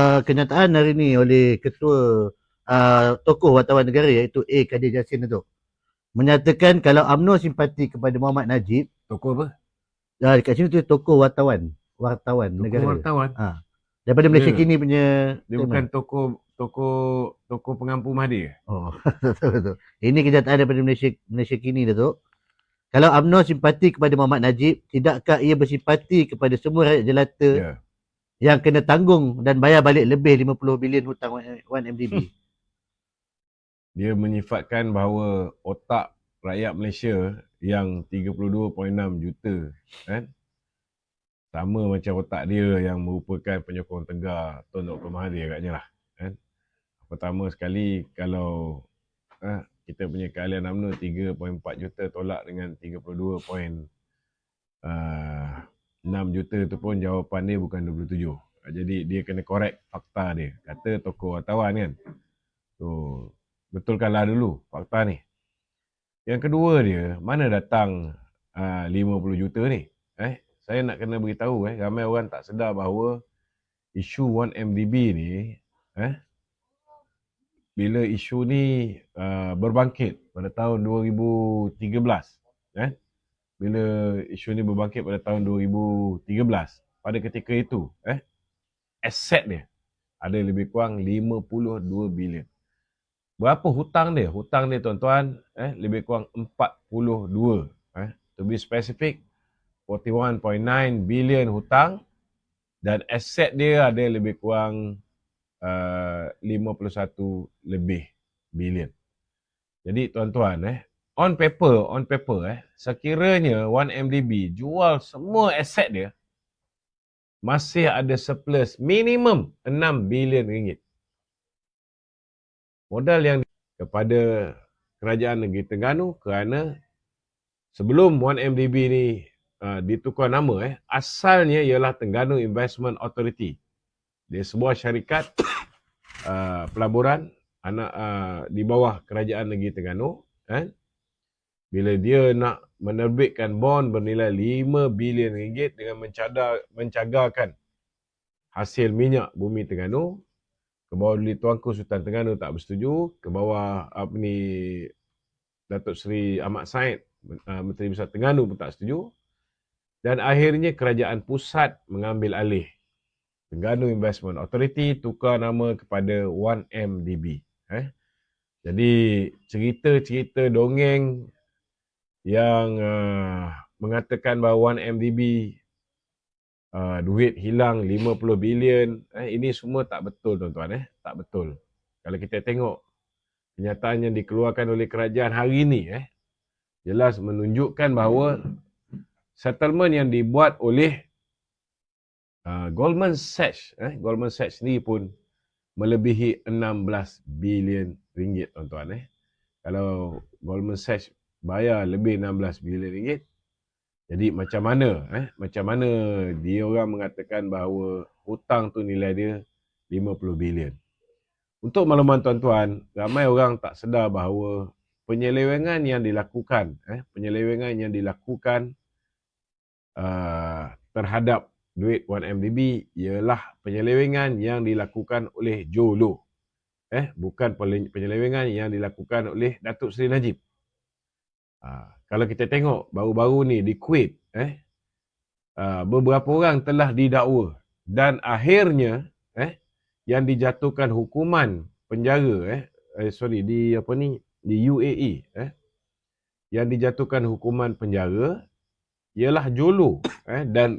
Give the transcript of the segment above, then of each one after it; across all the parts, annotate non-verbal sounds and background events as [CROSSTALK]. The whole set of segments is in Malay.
uh, kenyataan hari ini oleh ketua uh, tokoh wartawan negara iaitu A Kadir Jasin itu menyatakan kalau UMNO simpati kepada Muhammad Najib Tokoh apa? uh, dekat sini tu tokoh wartawan wartawan Tokoh negara wartawan. ha. daripada Malaysia Ya. kini punya Dia tema. bukan tokoh tokoh tokoh pengampu Mahathir. oh [LAUGHS] betul betul ini kenyataan daripada Malaysia Malaysia kini Datuk kalau UMNO simpati kepada Muhammad Najib tidakkah ia bersimpati kepada semua rakyat jelata Ya. Yang kena tanggung dan bayar balik lebih 50 bilion hutang 1MDB Dia menyifatkan bahawa otak rakyat Malaysia yang 32.6 juta kan sama macam otak dia yang merupakan penyokong tegar Tun Dr. Mahathir agaknya lah kan pertama sekali kalau eh, kita punya keahlian UMNO 3.4 juta tolak dengan 32. Uh, 6 juta tu pun jawapan dia bukan 27 jadi dia kena correct fakta dia. Kata tokoh wartawan kan. So betulkanlah dulu fakta ni. Yang kedua dia mana datang uh, 50 juta ni? Eh saya nak kena beritahu eh ramai orang tak sedar bahawa isu 1MDB ni eh bila isu ni uh, berbangkit pada tahun 2013 eh bila isu ni berbangkit pada tahun 2013 pada ketika itu eh aset dia ada lebih kurang 52 bilion. Berapa hutang dia? Hutang dia tuan-tuan eh lebih kurang 42 eh. To be specific 41.9 bilion hutang dan aset dia ada lebih kurang uh, 51 lebih bilion. Jadi tuan-tuan eh on paper on paper eh sekiranya 1MDB jual semua aset dia masih ada surplus minimum 6 bilion ringgit. Modal yang kepada kerajaan negeri Terengganu kerana sebelum 1MDB ni uh, ditukar nama eh asalnya ialah Terengganu Investment Authority. Dia sebuah syarikat [COUGHS] uh, pelaburan anak uh, di bawah kerajaan negeri Terengganu eh bila dia nak menerbitkan bond bernilai 5 bilion ringgit dengan mencadar mencagarkan hasil minyak bumi Terengganu ke bawah Duli Tuanku Sultan Terengganu tak bersetuju ke bawah apa ni Datuk Seri Ahmad Said uh, Menteri Besar Terengganu pun tak setuju. Dan akhirnya kerajaan pusat mengambil alih Terengganu Investment Authority tukar nama kepada 1MDB eh. Jadi cerita-cerita dongeng yang uh, mengatakan bahawa 1MDB uh, duit hilang 50 bilion. Eh ini semua tak betul tuan-tuan eh. Tak betul. Kalau kita tengok kenyataan yang dikeluarkan oleh kerajaan hari ini eh jelas menunjukkan bahawa settlement yang dibuat oleh uh, Goldman Sachs eh Goldman Sachs ni pun melebihi 16 bilion ringgit tuan-tuan eh. Kalau Goldman Sachs bayar lebih 16 bilion ringgit jadi macam mana eh macam mana dia orang mengatakan bahawa hutang tu nilai dia 50 bilion untuk makluman tuan-tuan ramai orang tak sedar bahawa penyelewengan yang dilakukan eh penyelewengan yang dilakukan uh, terhadap duit 1MDB ialah penyelewengan yang dilakukan oleh Jolo. Eh, bukan penyelewengan yang dilakukan oleh Datuk Seri Najib. Uh, kalau kita tengok baru-baru ni di Kuwait, eh, uh, beberapa orang telah didakwa dan akhirnya eh, yang dijatuhkan hukuman penjara, eh, eh sorry di apa ni di UAE, eh, yang dijatuhkan hukuman penjara ialah Jolo eh, dan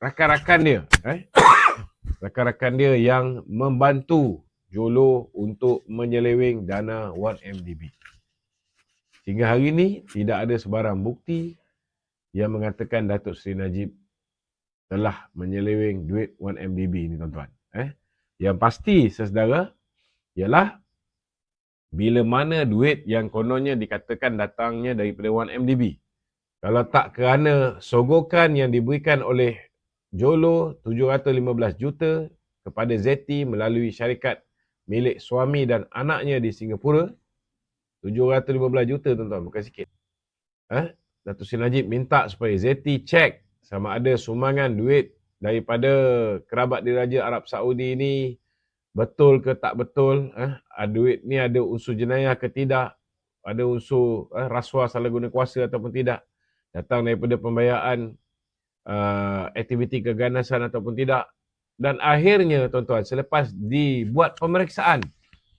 rakan-rakan dia eh [COUGHS] rakan-rakan dia yang membantu Jolo untuk menyeleweng dana 1MDB. Sehingga hari ini tidak ada sebarang bukti yang mengatakan Datuk Seri Najib telah menyeleweng duit 1MDB ni tuan-tuan. Eh? Yang pasti sesedara ialah bila mana duit yang kononnya dikatakan datangnya daripada 1MDB. Kalau tak kerana sogokan yang diberikan oleh Jolo 715 juta kepada Zeti melalui syarikat milik suami dan anaknya di Singapura 715 juta tuan-tuan bukan sikit. Eh? Datuk Seri Najib minta supaya Zeti cek sama ada sumbangan duit daripada kerabat diraja Arab Saudi ini betul ke tak betul? Eh ada duit ni ada unsur jenayah ke tidak? Ada unsur eh, rasuah salah guna kuasa ataupun tidak? Datang daripada pembayaran uh, aktiviti keganasan ataupun tidak? Dan akhirnya tuan-tuan selepas dibuat pemeriksaan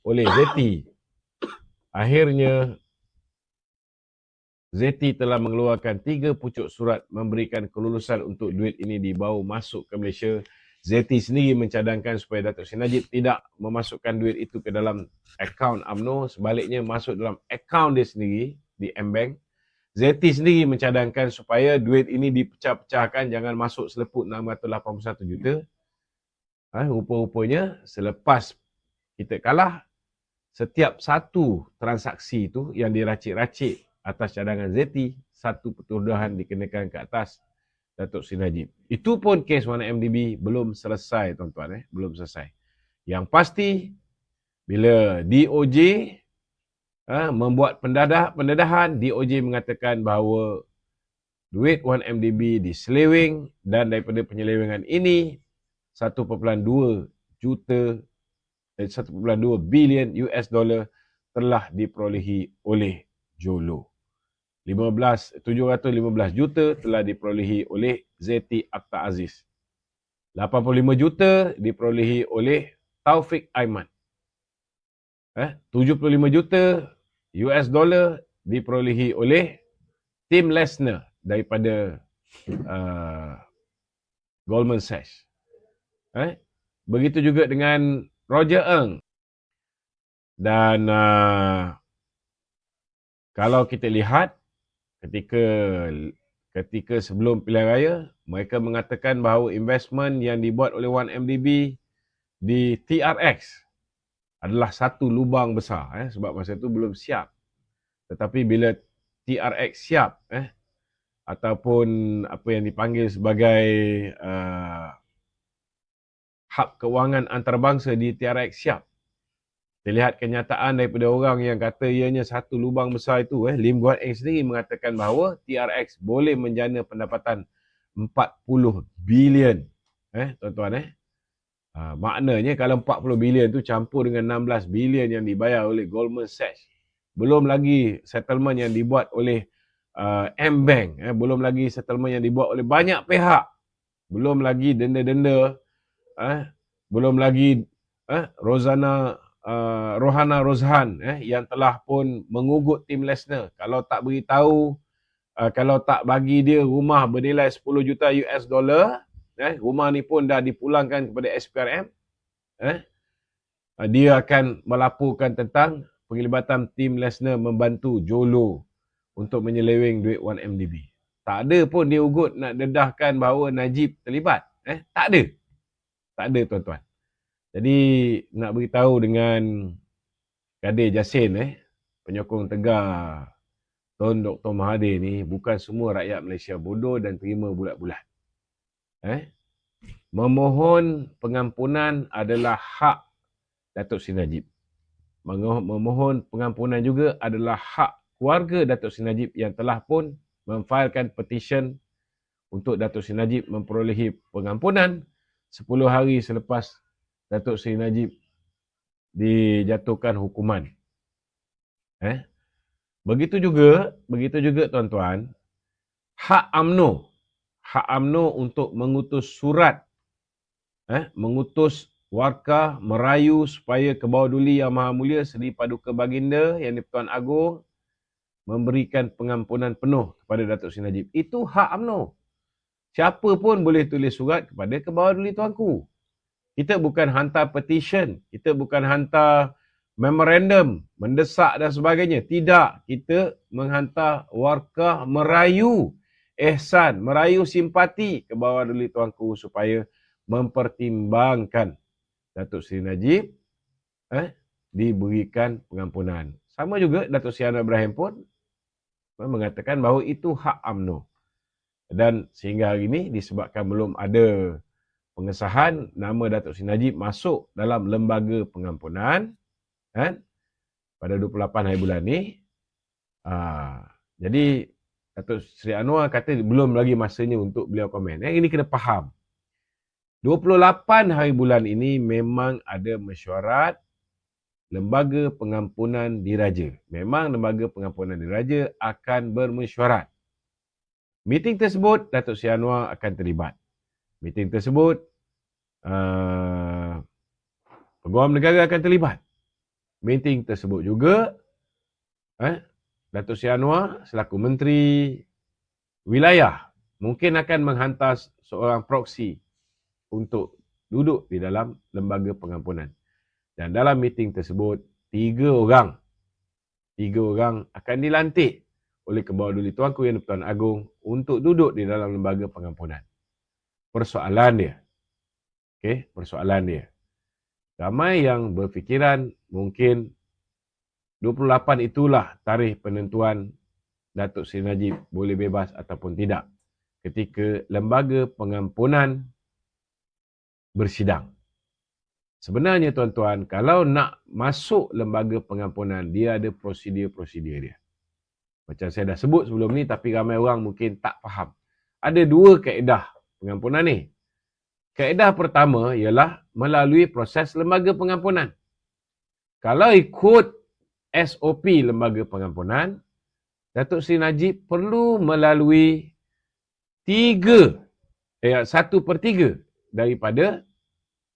oleh ZT akhirnya ZT telah mengeluarkan tiga pucuk surat memberikan kelulusan untuk duit ini dibawa masuk ke Malaysia. ZT sendiri mencadangkan supaya Datuk Seri Najib tidak memasukkan duit itu ke dalam akaun AMNO, sebaliknya masuk dalam akaun dia sendiri di M-Bank. ZT sendiri mencadangkan supaya duit ini dipecah-pecahkan jangan masuk seleput 681 juta. Ha, rupa-rupanya selepas kita kalah, setiap satu transaksi itu yang diracik-racik atas cadangan ZT, satu pertuduhan dikenakan ke atas Datuk Seri Najib. Itu pun kes mana MDB belum selesai tuan-tuan eh, belum selesai. Yang pasti bila DOJ ha, membuat pendadah pendedahan, DOJ mengatakan bahawa duit 1MDB diseleweng dan daripada penyelewengan ini 1.2 juta eh, 1.2 bilion US dollar telah diperolehi oleh Jolo. 15 715 juta telah diperolehi oleh ZT Akta Aziz. 85 juta diperolehi oleh Taufik Aiman. Eh, 75 juta US dollar diperolehi oleh Tim Lesnar daripada uh, Goldman Sachs. Eh, begitu juga dengan Roger Ng. Dan uh, kalau kita lihat ketika ketika sebelum pilihan raya mereka mengatakan bahawa investment yang dibuat oleh 1MDB di TRX adalah satu lubang besar eh sebab masa itu belum siap tetapi bila TRX siap eh ataupun apa yang dipanggil sebagai uh, hub kewangan antarabangsa di TRX siap kita lihat kenyataan daripada orang yang kata ianya satu lubang besar itu. Eh, Lim Guan Eng sendiri mengatakan bahawa TRX boleh menjana pendapatan 40 bilion. Eh, tuan-tuan eh. Ha, maknanya kalau 40 bilion tu campur dengan 16 bilion yang dibayar oleh Goldman Sachs. Belum lagi settlement yang dibuat oleh uh, M-Bank. Eh, belum lagi settlement yang dibuat oleh banyak pihak. Belum lagi denda-denda. Eh, belum lagi eh, Rozana uh, Rohana Rozhan eh, yang telah pun mengugut tim Lesnar. Kalau tak beritahu, uh, kalau tak bagi dia rumah bernilai 10 juta US dollar, eh, rumah ni pun dah dipulangkan kepada SPRM, eh, uh, dia akan melaporkan tentang penglibatan tim Lesnar membantu Jolo untuk menyeleweng duit 1MDB. Tak ada pun dia ugut nak dedahkan bahawa Najib terlibat. Eh, tak ada. Tak ada tuan-tuan. Jadi nak beritahu dengan Kadir Jasin eh, penyokong tegar Tuan Dr. Mahathir ni bukan semua rakyat Malaysia bodoh dan terima bulat-bulat. Eh? Memohon pengampunan adalah hak Datuk Seri Najib. Memohon pengampunan juga adalah hak keluarga Datuk Seri Najib yang telah pun memfailkan petition untuk Datuk Seri Najib memperolehi pengampunan 10 hari selepas Datuk Seri Najib dijatuhkan hukuman. Eh? Begitu juga, begitu juga tuan-tuan, hak AMNO, hak AMNO untuk mengutus surat, eh, mengutus warga merayu supaya ke bawah duli yang maha mulia Seri Paduka Baginda yang di Pertuan Agong memberikan pengampunan penuh kepada Datuk Seri Najib. Itu hak AMNO. Siapa pun boleh tulis surat kepada ke bawah duli tuanku. Kita bukan hantar petition, kita bukan hantar memorandum, mendesak dan sebagainya. Tidak, kita menghantar warkah merayu ehsan, merayu simpati ke bawah duli tuanku supaya mempertimbangkan Datuk Seri Najib eh, diberikan pengampunan. Sama juga Datuk Seri Ibrahim pun mengatakan bahawa itu hak UMNO. Dan sehingga hari ini disebabkan belum ada pengesahan nama Datuk Seri Najib masuk dalam lembaga pengampunan kan pada 28 hari bulan ni ha, jadi Datuk Seri Anwar kata belum lagi masanya untuk beliau komen eh, ini kena faham 28 hari bulan ini memang ada mesyuarat Lembaga Pengampunan Diraja. Memang Lembaga Pengampunan Diraja akan bermesyuarat. Meeting tersebut Datuk Seri Anwar akan terlibat. Meeting tersebut uh, Peguam Negara akan terlibat. Meeting tersebut juga eh, Datuk Seri Anwar selaku Menteri Wilayah mungkin akan menghantar seorang proksi untuk duduk di dalam lembaga pengampunan. Dan dalam meeting tersebut, tiga orang, tiga orang akan dilantik oleh Kebawah Duli Tuanku Yang Tuan Agung untuk duduk di dalam lembaga pengampunan. Persoalan dia. Okay, persoalan dia. Ramai yang berfikiran mungkin 28 itulah tarikh penentuan Datuk Seri Najib boleh bebas ataupun tidak. Ketika lembaga pengampunan bersidang. Sebenarnya tuan-tuan, kalau nak masuk lembaga pengampunan, dia ada prosedur-prosedur dia. Macam saya dah sebut sebelum ni, tapi ramai orang mungkin tak faham. Ada dua kaedah pengampunan ni. Kaedah pertama ialah melalui proses lembaga pengampunan. Kalau ikut SOP lembaga pengampunan, Datuk Seri Najib perlu melalui tiga, eh, satu per tiga daripada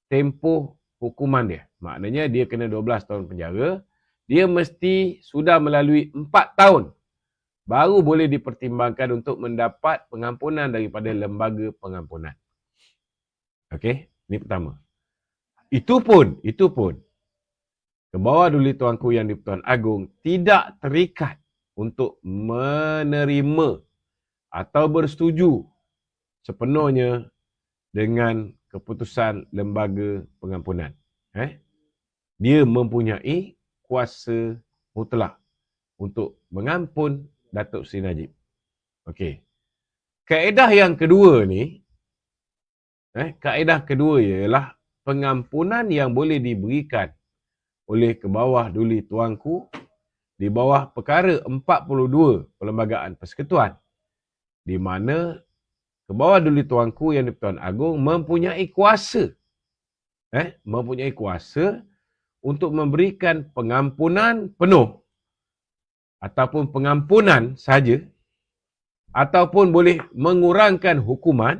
tempoh hukuman dia. Maknanya dia kena 12 tahun penjara. Dia mesti sudah melalui 4 tahun baru boleh dipertimbangkan untuk mendapat pengampunan daripada lembaga pengampunan. Okey, ini pertama. Itu pun, itu pun ke bawah duli tuanku yang di Pertuan Agung tidak terikat untuk menerima atau bersetuju sepenuhnya dengan keputusan lembaga pengampunan. Eh? Dia mempunyai kuasa mutlak untuk mengampun Datuk Seri Najib. Okey. Kaedah yang kedua ni, eh, kaedah kedua ialah pengampunan yang boleh diberikan oleh ke bawah duli tuanku di bawah perkara 42 Perlembagaan Persekutuan di mana ke bawah duli tuanku yang di-Pertuan Agong mempunyai kuasa eh mempunyai kuasa untuk memberikan pengampunan penuh ataupun pengampunan saja ataupun boleh mengurangkan hukuman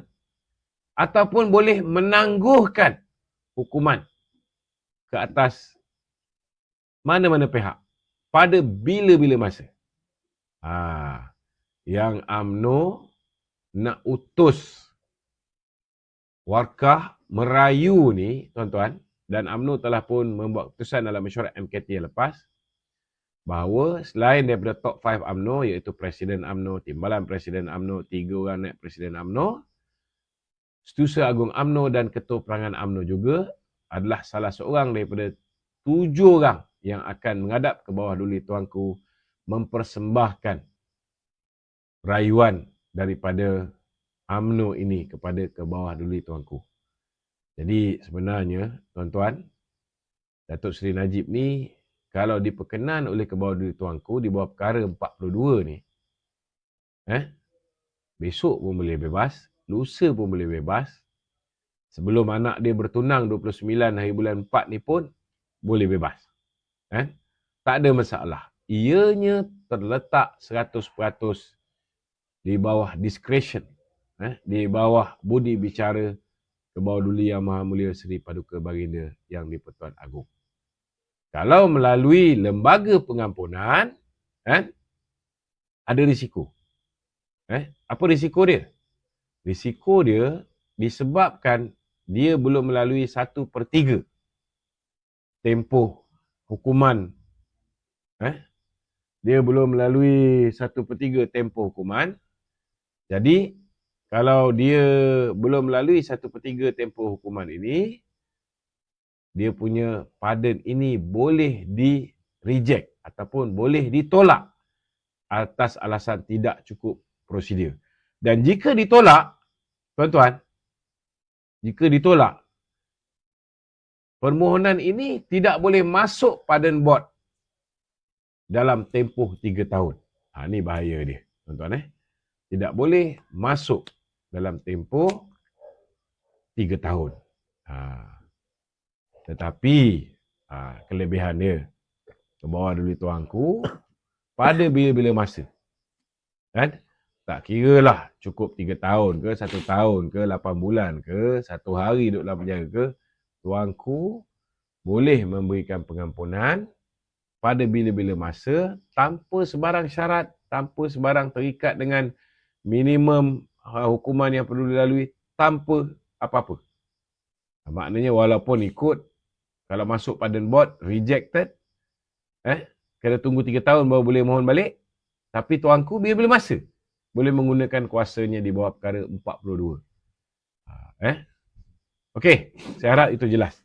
ataupun boleh menangguhkan hukuman ke atas mana-mana pihak pada bila-bila masa. Ha, yang AMNO nak utus warkah merayu ni tuan-tuan dan UMNO telah pun membuat keputusan dalam mesyuarat MKT yang lepas bahawa selain daripada top 5 UMNO iaitu Presiden UMNO, Timbalan Presiden UMNO, tiga orang naik Presiden UMNO, Setusa Agung UMNO dan Ketua Perangan UMNO juga adalah salah seorang daripada tujuh orang yang akan menghadap ke bawah duli tuanku mempersembahkan rayuan daripada UMNO ini kepada ke bawah duli tuanku. Jadi sebenarnya tuan-tuan, Datuk Seri Najib ni kalau diperkenan oleh ke bawah duli tuanku di bawah perkara 42 ni, eh, besok pun boleh bebas, lusa pun boleh bebas, sebelum anak dia bertunang 29 hari bulan 4 ni pun boleh bebas. Eh? Tak ada masalah. Ianya terletak 100% di bawah discretion, eh, di bawah budi bicara ke bawah duli yang maha mulia Seri Paduka Baginda yang di Pertuan Agong. Kalau melalui lembaga pengampunan, eh, ada risiko. Eh, apa risiko dia? Risiko dia disebabkan dia belum melalui satu per tiga tempoh hukuman. Eh, dia belum melalui satu per tiga tempoh hukuman. Jadi, kalau dia belum melalui satu per tiga tempoh hukuman ini, dia punya pardon ini boleh di reject ataupun boleh ditolak atas alasan tidak cukup prosedur. Dan jika ditolak, tuan-tuan, jika ditolak, permohonan ini tidak boleh masuk pardon board dalam tempoh tiga tahun. Ha, ini bahaya dia, tuan-tuan. Eh? tidak boleh masuk dalam tempoh tiga tahun. Ha. Tetapi ha, kelebihan dia ke bawah dulu tuanku [COUGHS] pada bila-bila masa. Kan? Tak kira lah cukup tiga tahun ke, satu tahun ke, lapan bulan ke, satu hari duduk dalam penjara ke, tuanku boleh memberikan pengampunan pada bila-bila masa tanpa sebarang syarat, tanpa sebarang terikat dengan minimum uh, hukuman yang perlu dilalui tanpa apa-apa. Maknanya walaupun ikut kalau masuk padan board rejected eh kena tunggu 3 tahun baru boleh mohon balik tapi tuanku bila-bila masa boleh menggunakan kuasanya di bawah perkara 42. Ha, eh Okey, saya harap itu jelas.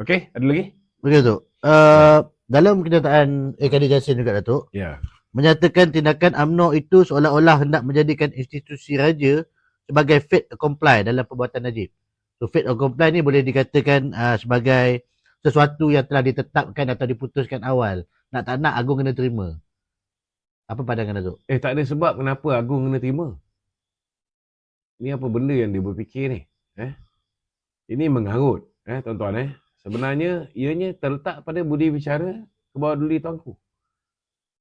Okey, ada lagi? Okey tu. Uh, dalam kenyataan Ekadi Jasin juga Datuk, Ya. menyatakan tindakan UMNO itu seolah-olah hendak menjadikan institusi raja sebagai fait comply dalam perbuatan Najib. So fait comply ni boleh dikatakan uh, sebagai sesuatu yang telah ditetapkan atau diputuskan awal. Nak tak nak Agung kena terima. Apa pandangan Datuk? Eh tak ada sebab kenapa Agung kena terima. Ni apa benda yang dia berfikir ni? Eh? Ini mengarut, eh tuan-tuan eh. Sebenarnya ianya terletak pada budi bicara ke bawah duli tuanku.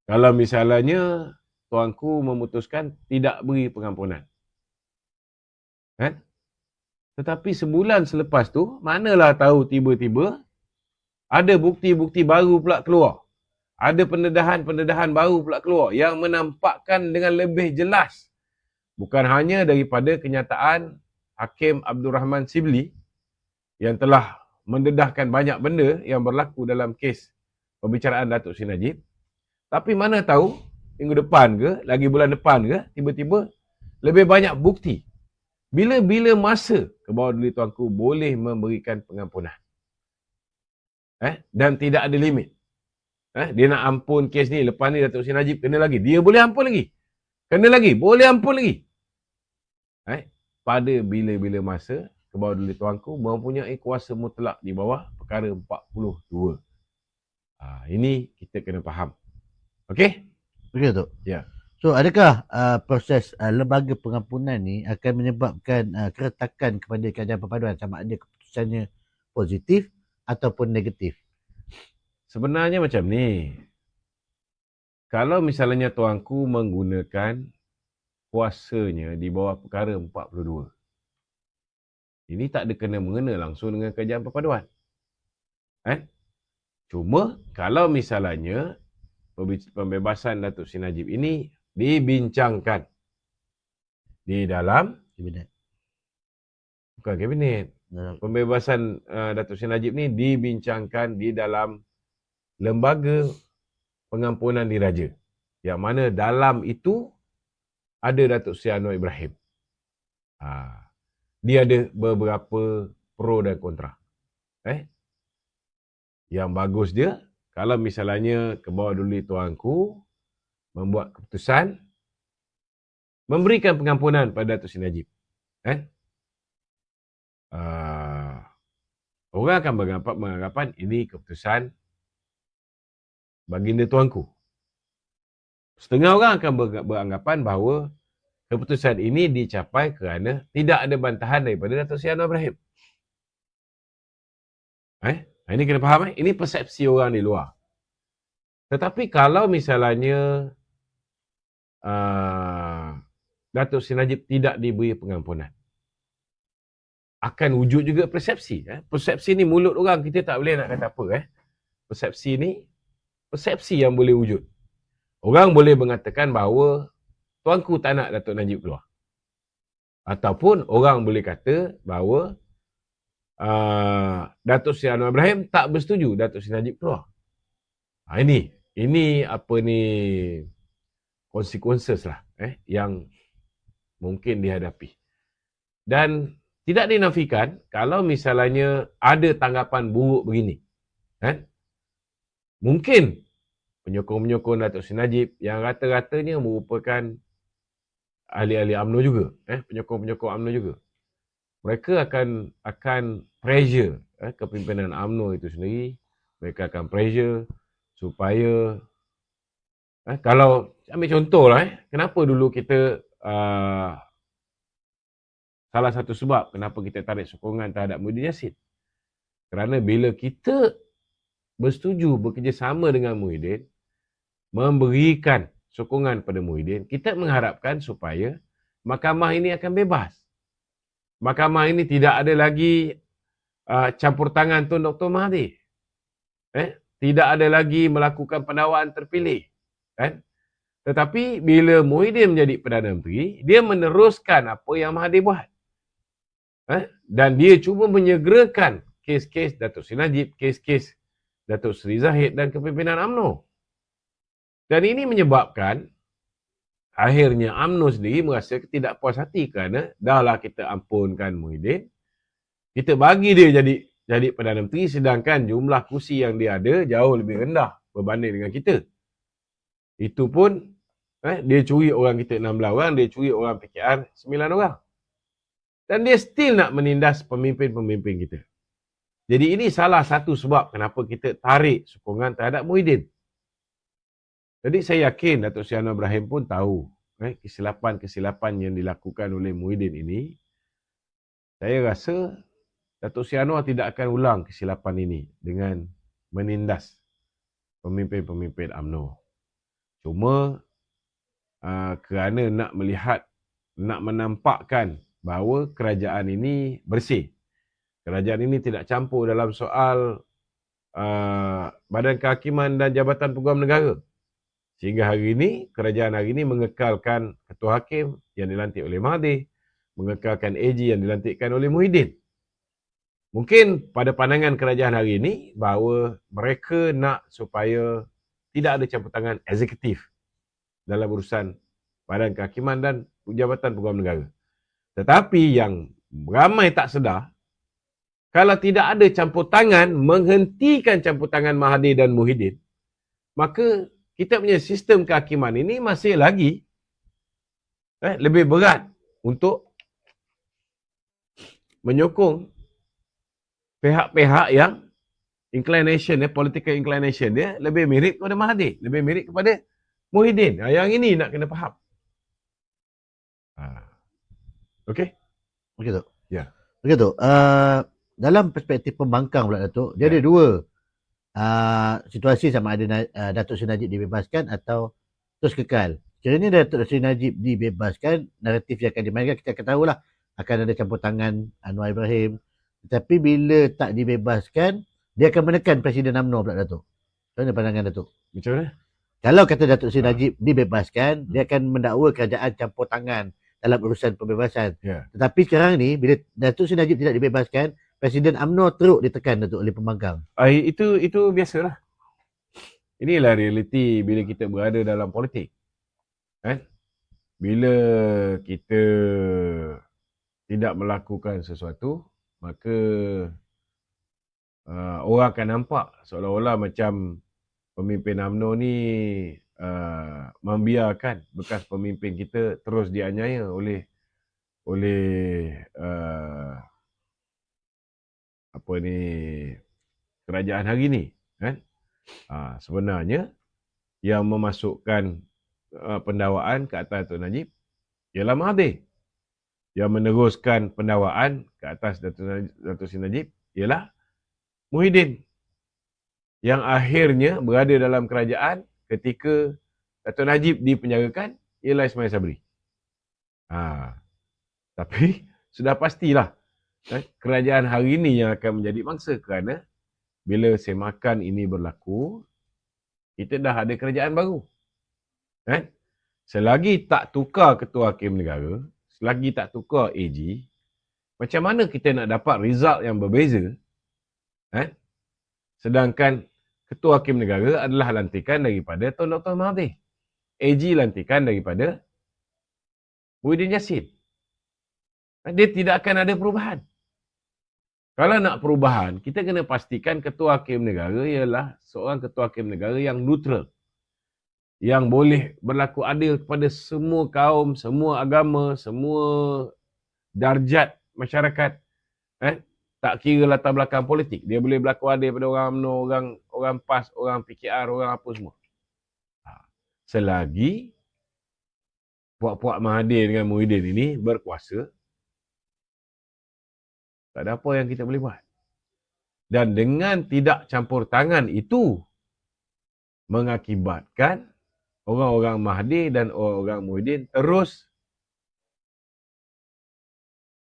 Kalau misalnya tuanku memutuskan tidak beri pengampunan. Kan? Tetapi sebulan selepas tu, manalah tahu tiba-tiba ada bukti-bukti baru pula keluar. Ada pendedahan-pendedahan baru pula keluar yang menampakkan dengan lebih jelas bukan hanya daripada kenyataan Hakim Abdul Rahman Sibli yang telah mendedahkan banyak benda yang berlaku dalam kes pembicaraan Datuk Sri Najib. Tapi mana tahu minggu depan ke, lagi bulan depan ke, tiba-tiba lebih banyak bukti. Bila-bila masa ke bawah duli tuanku boleh memberikan pengampunan. Eh? Dan tidak ada limit. Eh? Dia nak ampun kes ni, lepas ni Datuk Sri Najib kena lagi. Dia boleh ampun lagi. Kena lagi, boleh ampun lagi. Eh? Pada bila-bila masa ke bawah duli tuanku mempunyai kuasa mutlak di bawah perkara 42. Ha, ini kita kena faham. Okey? Okey Datuk? Ya. So adakah uh, proses uh, lembaga pengampunan ni akan menyebabkan uh, keretakan kepada keadaan perpaduan sama ada keputusannya positif ataupun negatif? Sebenarnya macam ni. Kalau misalnya tuanku menggunakan kuasanya di bawah perkara 42. Ini tak ada kena mengena langsung dengan kerajaan perpaduan. Eh? Cuma kalau misalnya pembebasan Datuk Sri Najib ini dibincangkan di dalam Kabinet. bukan kabinet. Pembebasan uh, Datuk Sri Najib ni dibincangkan di dalam lembaga pengampunan diraja. Yang mana dalam itu ada Datuk Sri Anwar Ibrahim. Ha. Dia ada beberapa pro dan kontra. Eh? Yang bagus dia, kalau misalnya ke bawah dulu tuanku membuat keputusan memberikan pengampunan pada Datuk Sri Najib. Eh? Uh, orang akan beranggapan, beranggapan ini keputusan baginda tuanku. Setengah orang akan ber- beranggapan bahawa keputusan ini dicapai kerana tidak ada bantahan daripada Datuk Seri Anwar Ibrahim. Eh? Ini kena faham eh? Ini persepsi orang di luar. Tetapi kalau misalnya uh, Datuk Seri Najib tidak diberi pengampunan, akan wujud juga persepsi. Eh? Persepsi ni mulut orang, kita tak boleh nak kata apa. Eh? Persepsi ni, persepsi yang boleh wujud. Orang boleh mengatakan bahawa tuanku tak nak Datuk Najib keluar. Ataupun orang boleh kata bahawa uh, Datuk Seri Anwar Ibrahim tak bersetuju Datuk Seri Najib keluar. Ha, ini, ini apa ni consequences lah eh, yang mungkin dihadapi. Dan tidak dinafikan kalau misalnya ada tanggapan buruk begini. Kan? Mungkin penyokong-penyokong Datuk Seri Najib yang rata-ratanya merupakan ahli-ahli UMNO juga, eh penyokong-penyokong UMNO juga. Mereka akan akan pressure eh, kepimpinan UMNO itu sendiri, mereka akan pressure supaya eh, kalau ambil contoh lah eh, kenapa dulu kita uh, salah satu sebab kenapa kita tarik sokongan terhadap Muhyiddin Yassin. Kerana bila kita bersetuju bekerjasama dengan Muhyiddin, memberikan sokongan pada Muhyiddin, kita mengharapkan supaya mahkamah ini akan bebas. Mahkamah ini tidak ada lagi uh, campur tangan Tun Dr. Mahathir. Eh? Tidak ada lagi melakukan pendakwaan terpilih. Kan? Tetapi bila Muhyiddin menjadi Perdana Menteri, dia meneruskan apa yang Mahathir buat. Eh? Dan dia cuba menyegerakan kes-kes Datuk Seri Najib, kes-kes Datuk Seri Zahid dan kepimpinan UMNO. Dan ini menyebabkan akhirnya UMNO sendiri merasa tidak puas hati kerana dahlah kita ampunkan Muhyiddin, kita bagi dia jadi jadi Perdana Menteri sedangkan jumlah kursi yang dia ada jauh lebih rendah berbanding dengan kita. Itu pun eh, dia curi orang kita 16 orang, dia curi orang PKR 9 orang. Dan dia still nak menindas pemimpin-pemimpin kita. Jadi ini salah satu sebab kenapa kita tarik sokongan terhadap Muhyiddin. Jadi saya yakin Datuk Seri Anwar Ibrahim pun tahu eh, kesilapan-kesilapan yang dilakukan oleh Muhyiddin ini. Saya rasa Datuk Seri Anwar tidak akan ulang kesilapan ini dengan menindas pemimpin-pemimpin UMNO. Cuma uh, kerana nak melihat, nak menampakkan bahawa kerajaan ini bersih. Kerajaan ini tidak campur dalam soal uh, badan kehakiman dan jabatan peguam negara. Sehingga hari ini, kerajaan hari ini mengekalkan ketua hakim yang dilantik oleh Mahathir, mengekalkan AG yang dilantikkan oleh Muhyiddin. Mungkin pada pandangan kerajaan hari ini bahawa mereka nak supaya tidak ada campur tangan eksekutif dalam urusan badan kehakiman dan jabatan peguam negara. Tetapi yang ramai tak sedar, kalau tidak ada campur tangan menghentikan campur tangan Mahathir dan Muhyiddin, maka kita punya sistem kehakiman ini masih lagi eh, lebih berat untuk menyokong pihak-pihak yang inclination, eh, political inclination dia lebih mirip kepada Mahathir, lebih mirip kepada Muhyiddin. Yang ini nak kena faham. Ha. Okay? Okey tu. Ya. Okey tu. Uh, dalam perspektif pembangkang pula Datuk, dia Ya. ada dua uh, situasi sama ada uh, Datuk Seri Najib dibebaskan atau terus kekal. Sekiranya Datuk Seri Najib dibebaskan, naratif yang akan dimainkan kita akan tahulah akan ada campur tangan Anwar Ibrahim. Tetapi bila tak dibebaskan, dia akan menekan Presiden UMNO pula Datuk. Macam mana pandangan Datuk? Macam mana? Kalau kata Datuk Seri. Najib dibebaskan, dia akan mendakwa kerajaan campur tangan dalam urusan pembebasan. Ya. Tetapi sekarang ni, bila Datuk Seri Najib tidak dibebaskan, Presiden UMNO teruk ditekan Datuk oleh pembangkang. Ah, itu itu biasalah. Inilah realiti bila kita berada dalam politik. Kan? Bila kita tidak melakukan sesuatu, maka uh, orang akan nampak seolah-olah macam pemimpin UMNO ni uh, membiarkan bekas pemimpin kita terus dianiaya oleh oleh uh, apa ni kerajaan hari ni kan? Ha, sebenarnya yang memasukkan uh, pendakwaan ke atas Datuk Najib ialah Mahathir yang meneruskan pendakwaan ke atas Datuk Datuk Seri Najib ialah Muhyiddin. Yang akhirnya berada dalam kerajaan ketika Datuk Najib dipenjarakan ialah Ismail Sabri. Ha. Tapi [LAUGHS] sudah pastilah eh, kerajaan hari ini yang akan menjadi mangsa kerana bila semakan ini berlaku, kita dah ada kerajaan baru. Eh? Selagi tak tukar ketua hakim negara, selagi tak tukar AG, macam mana kita nak dapat result yang berbeza? Eh? Sedangkan ketua hakim negara adalah lantikan daripada Tun Dr. Mahathir. AG lantikan daripada Muhyiddin Yassin. Dia tidak akan ada perubahan. Kalau nak perubahan, kita kena pastikan ketua hakim negara ialah seorang ketua hakim negara yang neutral. Yang boleh berlaku adil kepada semua kaum, semua agama, semua darjat masyarakat. Eh? Tak kira latar belakang politik. Dia boleh berlaku adil pada orang UMNO, orang orang PAS, orang PKR, orang apa semua. Ha. Selagi puak-puak Mahathir dengan Muhyiddin ini berkuasa, Tak ada apa yang kita boleh buat. Dan dengan tidak campur tangan itu mengakibatkan orang-orang Mahdi dan orang-orang Muhyiddin terus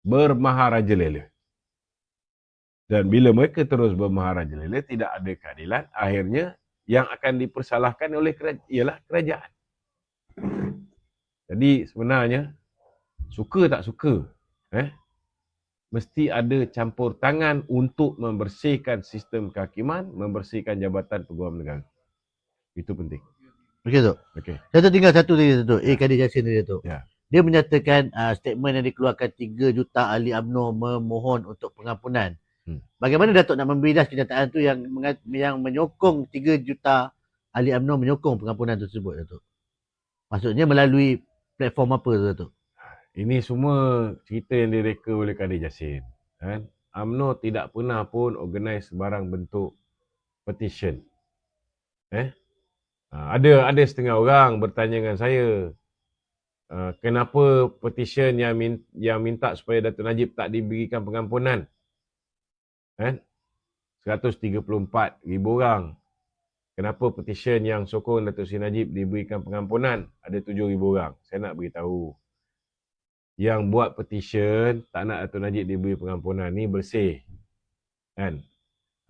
bermaharaja lela. Dan bila mereka terus bermaharaja lela, tidak ada keadilan, akhirnya yang akan dipersalahkan oleh kerajaan, ialah kerajaan. Jadi sebenarnya, suka tak suka, eh, mesti ada campur tangan untuk membersihkan sistem kehakiman, membersihkan jabatan peguam negara. Itu penting. Okey tu. Okey. Satu tinggal satu tadi tu. Eh Kadir Jasin tadi tu. Ya. Dia menyatakan uh, statement yang dikeluarkan 3 juta ahli UMNO memohon untuk pengampunan. Hmm. Bagaimana Datuk nak membidas kenyataan tu yang yang menyokong 3 juta ahli UMNO menyokong pengampunan tersebut Datuk? Maksudnya melalui platform apa tu Datuk? Ini semua cerita yang direka oleh Kadir Jasin. Kan? UMNO tidak pernah pun organize sebarang bentuk petition. Eh? Ha, ada ada setengah orang bertanya dengan saya, uh, kenapa petition yang yang minta supaya Datuk Najib tak diberikan pengampunan? Kan? 134 ribu orang. Kenapa petition yang sokong Datuk Seri Najib diberikan pengampunan? Ada 7 ribu orang. Saya nak beritahu. Yang buat petition tak nak Datuk Najib diberi pengampunan ni bersih. Kan?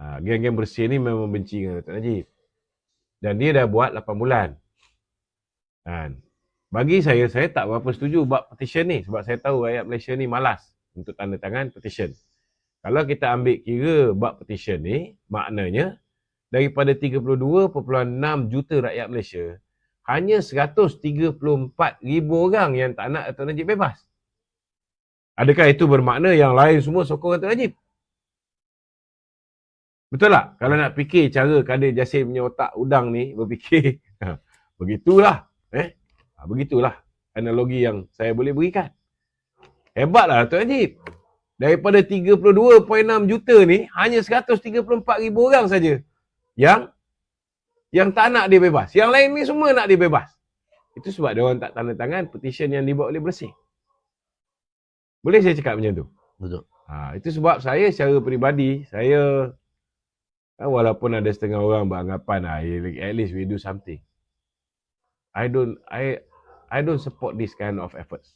Ha, geng-geng bersih ni memang benci dengan Datuk Najib. Dan dia dah buat 8 bulan. Kan? Bagi saya, saya tak berapa setuju buat petition ni. Sebab saya tahu rakyat Malaysia ni malas untuk tanda tangan petition. Kalau kita ambil kira buat petition ni, maknanya daripada 32.6 juta rakyat Malaysia, hanya 134 ribu orang yang tak nak Datuk Najib bebas. Adakah itu bermakna yang lain semua sokong Datuk Najib? Betul tak? Kalau nak fikir cara Kadir Jasim punya otak udang ni berfikir, [LAUGHS] begitulah. Eh? Ha, begitulah analogi yang saya boleh berikan. Hebatlah Datuk Najib. Daripada 32.6 juta ni, hanya 134 ribu orang saja yang yang tak nak dia bebas. Yang lain ni semua nak dia bebas. Itu sebab dia orang tak tanda tangan petition yang dibuat oleh Bersih. Boleh saya cakap macam tu? Betul. Ha, itu sebab saya secara peribadi, saya ha, walaupun ada setengah orang beranggapan ah, at least we do something. I don't I I don't support this kind of efforts.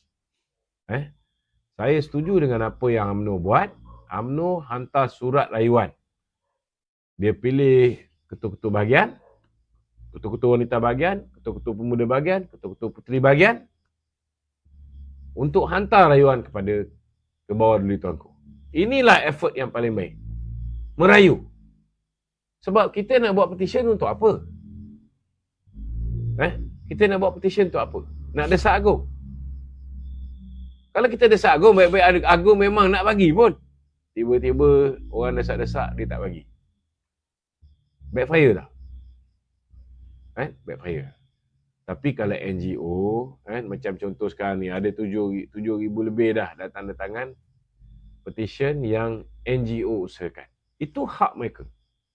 Eh? Saya setuju dengan apa yang AMNO buat. AMNO hantar surat layuan. Dia pilih ketua-ketua bahagian, ketua-ketua wanita bahagian, ketua-ketua pemuda bahagian, ketua-ketua puteri bahagian untuk hantar rayuan kepada ke bawah dulu tuanku. Inilah effort yang paling baik. Merayu. Sebab kita nak buat petition untuk apa? Eh? Kita nak buat petition untuk apa? Nak desak agung. Kalau kita desak agung, baik-baik agung memang nak bagi pun. Tiba-tiba orang desak-desak, dia tak bagi. Backfire tak? Eh? Backfire. Tapi kalau NGO, kan, macam contoh sekarang ni, ada 7, 7 ribu lebih dah dah tanda tangan petition yang NGO usahakan. Itu hak mereka.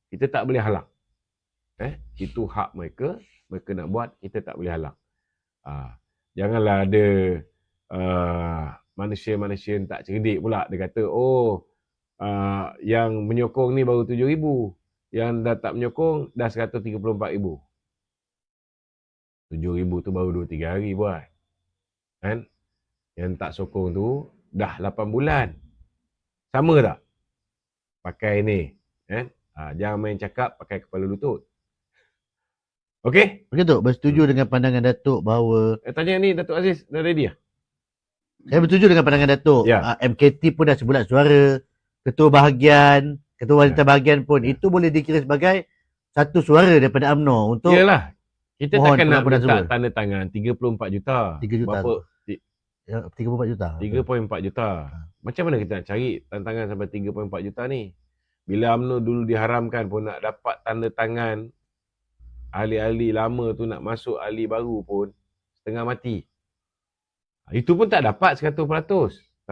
Kita tak boleh halang. Eh, itu hak mereka. Mereka nak buat, kita tak boleh halang. Ah, janganlah ada uh, manusia-manusia yang tak cerdik pula. Dia kata, oh, uh, yang menyokong ni baru 7 ribu. Yang dah tak menyokong, dah 134 ribu. 7,000 tu baru 2-3 hari buat. Kan? Yang tak sokong tu dah 8 bulan. Sama tak? Pakai ni. Kan? Ha, jangan main cakap pakai kepala lutut. Okey? Okey tu, bersetuju dengan pandangan Datuk bahawa Eh, tanya ni Datuk Aziz dah ready lah? Saya bersetuju dengan pandangan Datuk. Ya. Uh, MKT pun dah sebulan suara, ketua bahagian, ketua wanita Ya. bahagian pun Ya. itu boleh dikira sebagai satu suara daripada UMNO untuk Yalah. Kita Mohon takkan nak minta semua. tanda tangan 34 juta. 3 juta. Berapa? ya, 34 juta. 3.4 juta. Macam mana kita nak cari tanda tangan sampai 3.4 juta ni? Bila UMNO dulu diharamkan pun nak dapat tanda tangan ahli-ahli lama tu nak masuk ahli baru pun setengah mati. Itu pun tak dapat 100%.